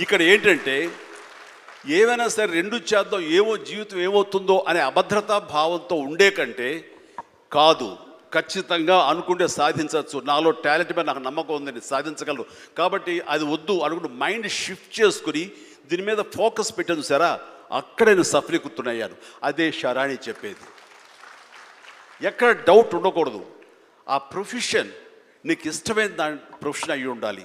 ఇక్కడ ఏంటంటే ఏమైనా సరే రెండు చేద్దాం ఏమో జీవితం ఏమవుతుందో అనే అభద్రతా భావంతో ఉండే కంటే కాదు ఖచ్చితంగా అనుకుంటే సాధించవచ్చు. నాలో టాలెంట్ మీద నాకు నమ్మకం ఉంది నేను కాబట్టి అది వద్దు అనుకుంటూ మైండ్ షిఫ్ట్ చేసుకుని దీని మీద ఫోకస్ పెట్టాను సరా అక్కడ నేను సఫలీకృతున్నయ్యాను అదే షరాణి చెప్పేది. ఎక్కడ డౌట్ ఉండకూడదు. ఆ ప్రొఫెషన్ నీకు ఇష్టమైన దాని ప్రొఫెషన్ అయ్యి ఉండాలి.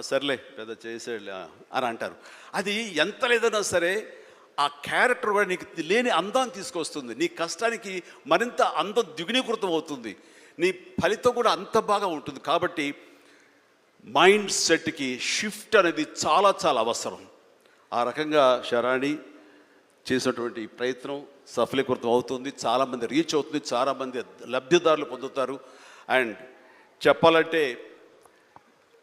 సర్లే పెద్ద చేసేళ్ళ అని అంటారు. అది ఎంత లేదన్నా సరే ఆ క్యారెక్టర్ కూడా నీకు లేని అందాన్ని తీసుకొస్తుంది. నీ కష్టానికి మరింత అందం ద్విగుణీకృతం అవుతుంది. నీ ఫలితం కూడా అంత బాగా ఉంటుంది. కాబట్టి మైండ్ సెట్కి షిఫ్ట్ అనేది చాలా చాలా అవసరం. ఆ రకంగా శరాణి చేసినటువంటి ప్రయత్నం సఫలీకృతం అవుతుంది. చాలామంది రీచ్ అవుతుంది. చాలామంది లబ్ధిదారులు పొందుతారు. అండ్ చెప్పాలంటే